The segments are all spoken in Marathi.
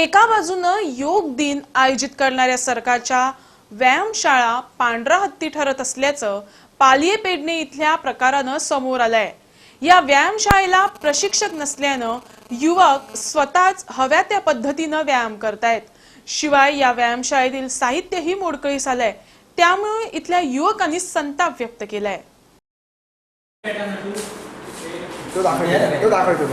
एका बाजूनं योग दिन आयोजित करणाऱ्या सरकारच्या व्यायामशाळा पांढरा हत्ती ठरत असल्याचं पालिये पेडणे इथल्या प्रकारानं समोर आलंय. या व्यायामशाळेला प्रशिक्षक नसल्यानं युवक स्वतःच हव्या त्या पद्धतीनं व्यायाम करतायत. शिवाय या व्यायामशाळेतील साहित्यही मोडकळीस आलंय. त्यामुळे इथल्या युवकांनी संताप व्यक्त केलाय. तो दाखवतो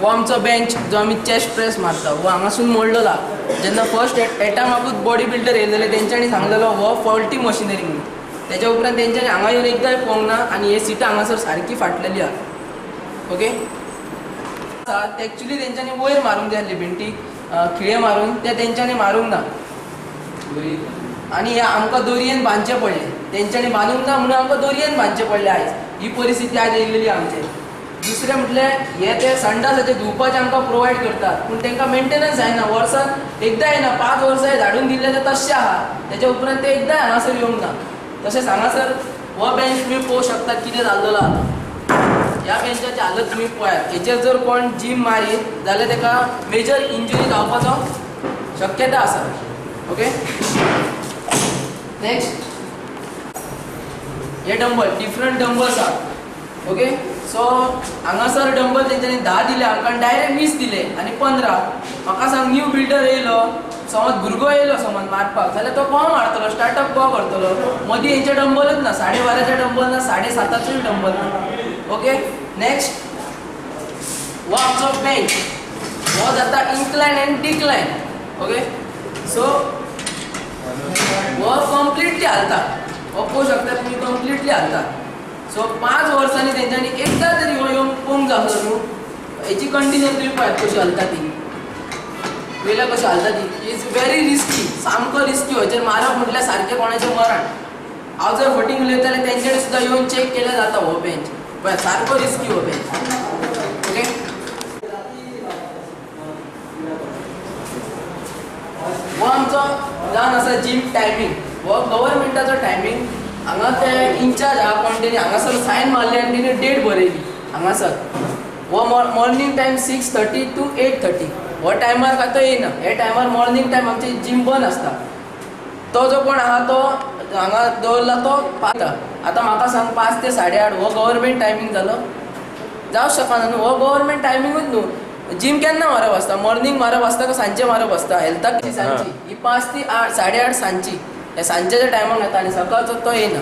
वो हो आमचो बेंच जो आमी चेस्ट प्रेस मारता. हो हांगासून मोडलेला जेन्ना फर्स्ट एटामाकूच बॉडी बिल्डर येयलेले तेंच्यांनी सांगलेलो हो फॉल्टी मशिनरी म्हणून. तेच्या उपरांत तेंच्यांनी हांगा येवन एकदांय पळोवंक ना आनी हे सिटां हांगासर सारकी फाटलेली आहा. ओके? ते एक्चुली तेंच्यांनी वयर मारूंक जाय आसली भिंतीक खिळे मारून ते तेंच्यांनी मारूंक ना आणि हे आमकां दोरयेन बांदचें पडले. तेंच्यांनी बांदूंक ना म्हणून आमकां दोरयेन बांदचें पडले आयज ही परिस्थिती आज येयलेली आमचे. तिसरें म्हटल्यार हे ते संडासाचे धुवपाचे आमकां प्रोवायड करतात. पूण तांकां मेंटेनन्स जायना वर्सान एकदां येना पांच वर्सां धाडून दिल्ले ते तशें आहा तेच्या उपरांत ते एकदां हांगासर येवंक ना तशेंच हांगासर हो बेंच तुमी पळोवंक शकतात कितें जाल्लो आहा. ह्या बेंचाची हालत तुमी पळयात हेचेर जर कोण जीम मारीत जाल्यार ताका मेजर इंजुरी जावपाचो शक्यता आसा ओके नेक्स्ट हे डंबल डिफरंट डंबल्स आहा ओके सो हांगासर डंबल तेंच्यांनी धा दिले आमकां डायरेक्ट वीस दिले आनी पंदरा म्हाका सांग न्यू बिल्डर येयलो समज भुरगो येयलो समज मारपाक. जाल्यार तो कोण मारतलो? स्टार्टअप को करतलो? मदीं हेंचे डंबलच ना साडे बाराचे डंबल ना साडे साताचोय डंबल ना. ओके नेक्स्ट हो आमचो बेंच हो जाता incline and decline okay so हो कम्प्लिटली हालता हो पळोवंक शकता तुमी कम्प्लिटली हालता सो पांच वर्सांनी तेंच्यांनी एकदां तरी हो येवन पळोवंक जावचो न्हू हेची कंडिशन तुमी पळयात कशी हालता ती पयल्या कशी हालता ती इज व्हेरी रिस्की सामको रिस्की हेचेर मारप म्हटल्यार सारकें कोणाचें मरण. हांव जर फटींग उलयता जाल्यार तेंच्यानी सुद्दां येवन चॅक केल्यार जाता हो बेंच पळय सारको रिस्की हो बेंच ओके हो आमचो जावन आसा जीम टायमींग हो गव्हर्मेंटाचो टायमींग हांगा ते इन्चार्ज आहा कोण तेणी हांगासर सायन मारली आनी तेणी डेट बरयली हांगासर हो morning time six thirty to eight thirty हो टायमार काय तो येयना हे टायमार मॉर्निंग टायम आमची जीम बंद आसता तो जो कोण आहा तो हांगा दवरला तो पाता आतां म्हाका सांग पांच ते साडे आठ हो गव्हर्मेंट टायमींग जालो जावंक शकना न्हू हो गव्हर्मेंट टायमिंगूच न्हू. जिम केन्ना मारप आसता मॉर्निंग मारप आसता का सांजचे मारप आसता हेल्थाक सांजची ही. पांच ती आठ साडे आठ सांजची हे सांजेच्या टायमाक येता आनी सकाळचो तो येना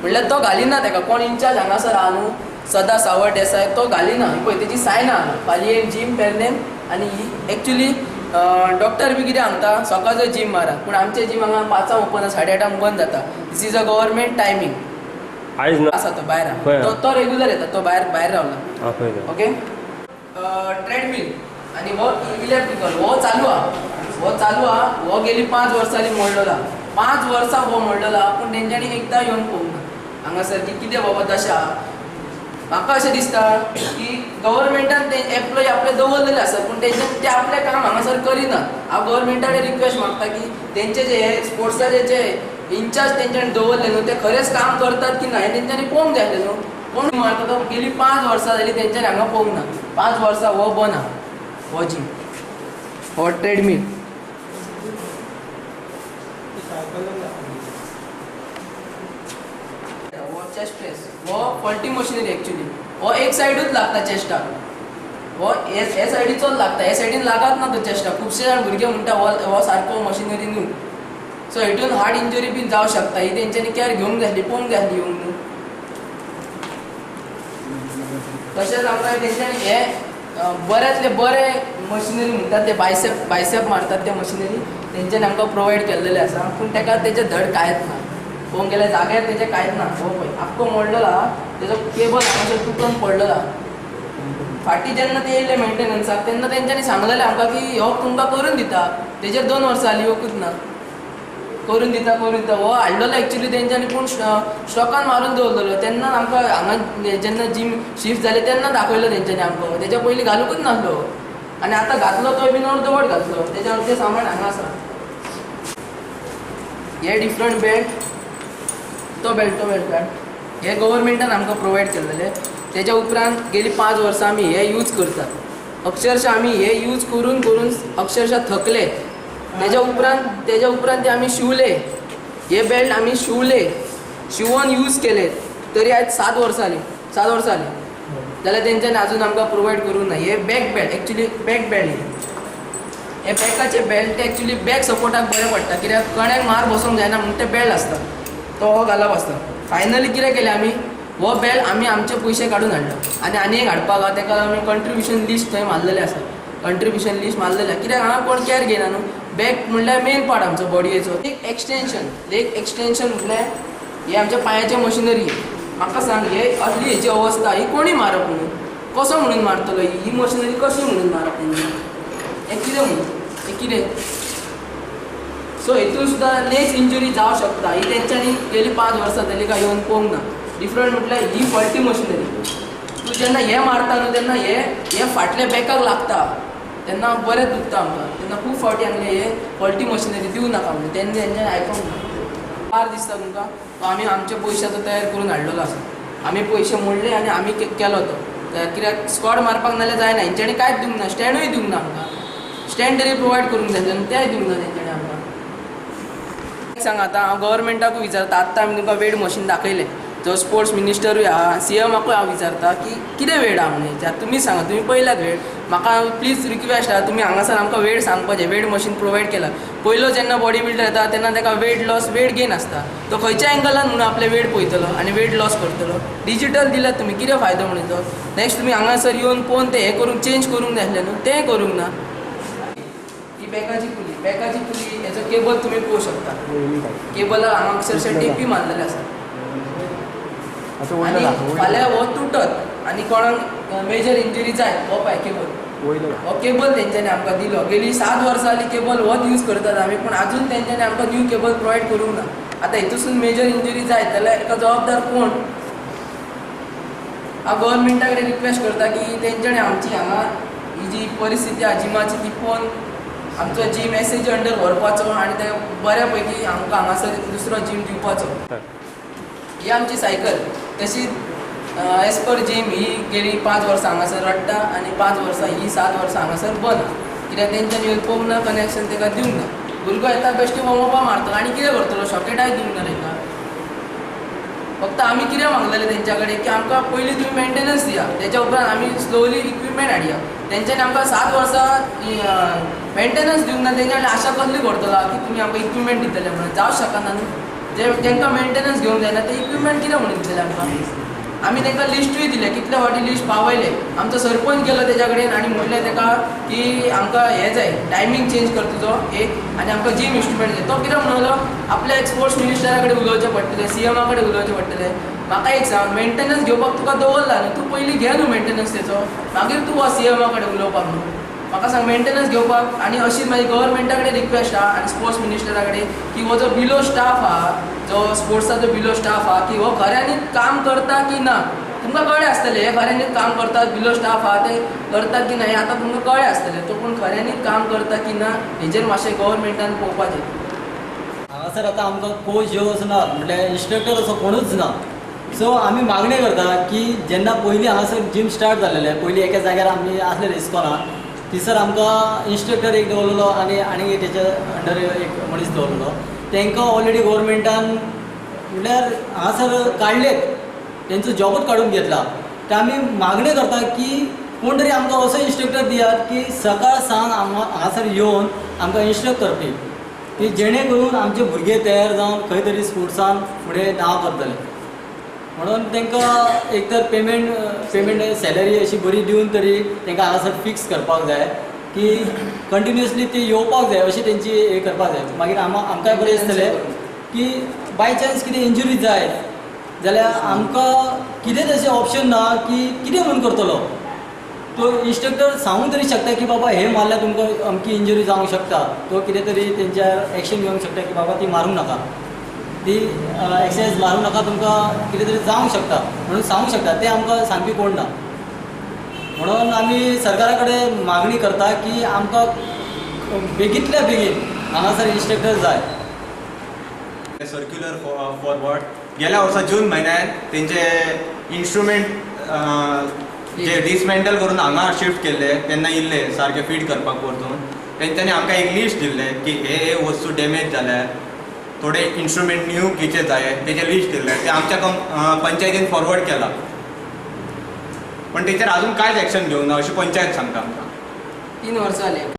म्हणल्यार तो घालिना ताका कोण इंचार्ज हांगासर आहा न्हू सदा सावळ देसाय तो घालिना. पळय तेजी सायन आहा पालयेन जीम पेरनेम आनी ही एक्चुली डॉक्टर बी कितें सांगता सकाळचो जीम मारा. पूण आमचे जीम हांगा पांचांक ओपन आसा साडे आठांक बंद जाता. This is a government timing आसा तो भायर आहा. आहा? तो तो रेग्युलर येता. तो भायर भायर रावला. ओके ट्रेडमिल आणि हो इलेक्ट्रिकल हो चालू हा हो चालू हा हो गेली पांच वर्सांनी मोडलेला. पांच वर्सां हो मोडलेला पूण तेंच्यांनी एकदां येवन पळोवंक ना हांगासर की कितें बाबा दशा. आहा. म्हाका अशें दिसता की गव्हर्मेंटान ते एम्प्लॉय आपले दवरलेले आसा पूण तेंच्यान ते आपलें काम हांगासर करिना. हांव गव्हर्मेंटाकडे रिक्वेस्ट मागता की तेंचे जे हे स्पोर्ट्साचे जे इन्चार्ज तेंच्यांनी दवरले न्हू ते खरेंच काम करतात की ना हें तेंच्यांनी पळोवंक जाय न्हू कोण मारता तो? गेली पांच वर्सां जाली तेंच्यांनी हांगा पळोवंक ना. पांच वर्सां हो बना. हो जीम हो ट्रेडमील चेस्ट प्रेस हो फॉल्टी मशिनरी एक्चुली हो एक सायडूच लागता चेस्टाक हो हे सायडीचोच लागता. हे सायडीन लागत ना तो चेस्टाक खुबशे जाण भुरगे म्हणटा हो सारको मशिनरी न्हू. सो हेतून हार्ट इंजरी बीन जावं शकता. ही तेंच्यांनी कॅर घेवंक जाय आसली पळोवंक जाय येवंक न्हू तशेंच आमकां तेंच्यांनी हे बऱ्यांतले बरे मशिनरी म्हणटात ते बायसेप बायसेप मारतात ते मशिनरी तेंच्यानी आमकां प्रोवायड केल्लेले आसा. पूण ताका तेचे धड कांयच ना. पळोवंक गेल्यार जाग्यार तेजें कांयच ना. हो पळय. आख्खो मोडलेलो आहा तेजो केबल हांगासर तुटून पडलेलो. आहा फाटीं जेन्ना ते येयले मेंटेनन्साक तेन्ना तेंच्यांनी सांगलेलें आमकां की हो तुमकां करून दिता. तेजेर दोन वर्सां जालीं येवकूच हो, ना. करून दिता करून दिता. हो हाडलेलो एक्चुली तेंच्यांनी पूण स्टॉकान मारून दवरलेलो. तेन्ना आमकां हांगा जेन्ना जीम शिफ्ट जाले तेन्ना दाखयलो तेंच्यांनी आमकां. तेच्या पयलीं घालूंकच नासलो. आनी आतां घातलो तो बीन अर्दवट घातलो. तेच्या ते सामान हांगा आसा. हे डिफरंट बेल्ट तो बेल्ट तो बेल्ट हे गव्हर्मेंटान आमकां प्रोवायड केलेले. तेज्या उपरांत गेली पांच वर्सां आमी हे यूज करतात अक्षरशः आम्ही हे यूज करून करून अक्षरशः थकले. त्याच्या उपरांत त्याच्या उपरांत ते आम्ही शिवले. हे बेल्ट आम्ही शिवले. शिवून यूज केले. तरी आज सात वर्सां जाली सात वर्सां जाली जाल्यार तेंच्यांनी अजून आमकां प्रोवायड करूंक ना हे back belt actually back belt हे बॅकाचे बेल्ट ते एक्चुली बॅक सपोर्टाक बरें पडटा कित्याक कण्याक मार बसोंक जायना म्हणून ते बेल्ट आसता तो हो घालप आसता फायनली कितें केलें आमी हो बेल्ट आमी आमचे पयशे काडून हाडलो आनी आनी एक हाडपाक आहा. ताका आमी कंट्रिब्युशन लिस्ट थंय मारलेलें आसा कंट्रिब्युशन लिस्ट मारलेलें. आहा कित्याक हांगा कोण कॅर घेयना न्हू? बॅक म्हणल्यार मेन पार्ट आमचो बॉडयेचो एक एक्सटेंशन एक एक्सटेंशन म्हटल्यार हे आमच्या पांयाचे मशिनरी म्हाका सांग हे असली हेची अवस्था ही कोणी मारप म्हणून कसो म्हणून मारतलो? ही मशिनरी कशी म्हणून मारप म्हणून हें कितें म्हणून. कितें सो हेतून सुद्दां लेस इंजुरी जावं शकता ही तेंच्यांनी गेली पांच वर्सां जाली काय येवन पळोवंक ना डिफरंट म्हटल्यार ही फॉल्टी मशिनरी तूं जेन्ना हें मारता न्हू तेन्ना हे हे फाटल्या बॅकाक लागता तेन्ना बरें दुखता आमकां तेन्ना खूब फावटी आमगे हे फॉल्टी मशिनरी दिवं नाका म्हणजे तेन्ना तेंच्यानी आयकोंक ना पार दिसता तुमकां तो आमी आमचे पयशाचो तयार करून हाडलेलो आसा आमी पयशे मोडले आनी आमी केलो तो तर कित्याक स्कॉड मारपाक नाल्यार जायना हेंच्यांनी कांयच दिवंक ना स्टँडूय दिवंक ना आमकां स्टँड तरी प्रोवायड करूंक जाय तेन्ना तेंय दिवंक ना तेंच्यांनी आमकां सांग आतां हांव गव्हर्मेंटाकूय विचारता आतां आमी तुमकां वेड मशीन दाखयलें. जो स्पोर्ट्स मिनिस्टरूय आहा सी एमाकूय हांव विचारता की कितें वेळ आहा म्हणून तुमी सांगा तुमी पयल्यात वेळ म्हाका प्लीज रिक्वेस्ट आहा तुमी हांगासर आमकां वेळ सांगपाचें वेट मशीन प्रोवायड केला. पयलो जेन्ना बॉडी बिल्डर येता तेन्ना ताका वेट लॉस वेट गेन आसता तो खंयच्या एंगलान म्हणून आपले वेट पळयतलो आनी वेट लॉस करतलो. डिजिटल दिल्यात तुमी कितें फायदो म्हणून तो? नेक्स्ट तुमी हांगासर येवन पळोवन ते हें करूंक चेंज करूंक जाय आसलें न्हू तें करूंक ना. ही बॅकाची पुली. बॅकाची पुली हेचो केबल तुमी पळोवंक शकता. केबलाक हांगा अक्षरशः टेपी मारलेले आसा आनी फाल्यां हो तुटत आनी कोणाक मेजर इंजुरी जाय हो पळय केबल. हो केबल तेंच्यांनी आमकां दिलो. गेली सात वर्सां जाली केबल होच यूज करतात आमी पूण आजून तेंच्यांनी आमकां न्यू केबल प्रोवायड करूंक ना. आतां हितूसून मेजर इंजुरी जाय जाल्यार एका जबाबदार कोण? हांव गव्हर्मेंटा कडेन रिक्वेस्ट करता की तेंच्यांनी आमची हांगा ही जी परिस्थिती आहा जिमाची ती पळोवन आमचो जीम एस एजी अंडर व्हरपाचो आनी ते बऱ्या पैकी आमकां हांगासर दुसरो जीम दिवपाचो ही आमची सायकल तशीच एज पर जीम ही गेली पांच वर्सां हांगासर रडटा आनी पांच वर्सां ही सात वर्सां हांगासर बंद. कित्याक तेंच्यांनी पळोवंक ना कनेक्शन ताका दिवंक ना भुरगो येता बेश्टी वॉर्मअपा मारतलो आनी कितें करतलो? शॉकेटाय दिवंक ना तांकां फक्त आमी कितें मागलेलें तेंच्या कडेन की आमकां पयलीं तुमी मेंटेनन्स दिया. तेच्या उपरांत आमी स्लोली इक्विपमेंट हाडया तेंच्यांनी आमकां सात वर्सां मेंटेनन्स दिवंक ना तेंच्या कडेन आशा कसली करतलो की तुमी आमकां इक्विपमेंट दितले म्हणून. जावं शकना न्हू. जे तेंकां मेंटेनन्स घेवंक जायना ते इक्विपमेंट कितें म्हणून दितले आमकां. आमी तांकां लिस्टूय दिले कितले फावटी लिस्ट पावयले. आमचो सरपंच गेलो तेज्या कडेन आनी म्हणलें ताका की आमकां हें जाय टायमींग चेंज कर तुजो एक आनी आमकां जीम इन्स्ट्रुमेंट जाय तो कित्याक म्हणलो आपल्या स्पोर्ट्स मिनिस्टरा कडेन उलोवचें पडटलें सी एमा कडेन उलोवचें पडटलें म्हाका एक सांग मेंटेनन्स घेवपाक तुका दवरला न्हू तूं पयलीं घे न्हू मेंटेनन्स तेचो मागीर तूं वा सी एमा कडेन उलोवपाक न्हू म्हाका सांग मेंटेनन्स घेवपाक आनी अशी म्हाजी गव्हर्मेंटा कडेन रिक्वेस्ट आहा आनी स्पोर्ट्स मिनिस्टरा कडेन की हो जो बिलो स्टाफ आहा जो स्पोर्ट्साचो बिलो स्टाफ आहा की हो खऱ्यांनी काम करता की ना? तुमकां कळ्ळें आसतलें हे खऱ्यांनी काम करतात बिलो स्टाफ आहा ते करतात की ना हें आतां तुमकां कळ्ळें आसतलें तो पूण खऱ्यांनी काम करता की ना हेजेर मातशें गव्हर्मेंटान पळोवपाचें हांगासर आतां आमकां कोच येवच असो ना म्हटल्यार इन्स्ट्रक्टर असो कोणूच ना. सो आमी मागणी करता की जेन्ना पयलीं हांगासर जीम स्टार्ट जालेलें पयलीं एका जाग्यार आमी आसलेले इस्कॉलान थंयसर आमकां इन्स्ट्रक्टर एक दवरलेलो आनी आनी तेच्या अंडर एक मनीस दवरलो तांकां ऑलरेडी गोवोरमेंटान म्हटल्यार हांगासर काडलेत तेंचो जॉबूच काडून घेतला. तर आमी मागणी करता की कोण तरी आमकां असो इन्स्ट्रक्टर दियात की सकाळ सांज हांगासर येवन आमकां इन्स्ट्रक्ट करपी की जेणे करून आमचे भुरगे तयार जावन खंय तरी स्पोर्ट्सान फुडें नांव करतले म्हणून तांकां एक तर पेमेंट पेमेंट सॅलरी अशी बरी दिवन तरी तांकां हांगासर फिक्स करपाक जाय. की कंटिन्युअसली ती येवपाक जाय अशी तेंची हे करपाक जाय. मागीर आमकांय बरें दिसतलें की बाय चान्स कितें इंजुरी जाय जाल्यार आमकां कितेंच अशें ऑप्शन ना की कितें म्हणून करतलो. तो इन्स्ट्रक्टर सांगूंक तरी शकता की बाबा हे मारल्यार तुमकां अमकी इंजुरी जावंक शकता. तो कितें तरी तेंच्या एक्शन घेवंक शकता की बाबा ती मारूंक नाका. ती एक्सरसाइज मारूं नाका तुमकां कितें तरी जावंक शकता. म्हणून सांगूंक शकता ते आमकां सांगपी कोण ना. म्हणून आमी सरकारा कडेन मागणी करता की आमकां बेगीतल्या बेगीन हांगासर इन्स्ट्रक्टर जाय. सर्क्युलर फॉरवर्ड गेल्या वर्सा जून म्हयन्यान तेंचे इन्स्ट्रुमेंट जे डिसमेंटल करून हांगा शिफ्ट केल्ले तेन्ना इल्ले सारके फीट करपाक परतून तेंच्यांनी आमकां एक लिस्ट दिल्लें की हे हे वस्तू डॅमेज जाल्या थोडे इन्स्ट्रुमेंट न्यू घेवचे जाय तेचे लिस्ट दिल्लें ते आमच्या पंचायतीन फॉरवर्ड केला. पण तेचेर अजून कांयच एक्शन घेवंक ना अशी पंचायत सांगता आमकां तीन वर्सां जाली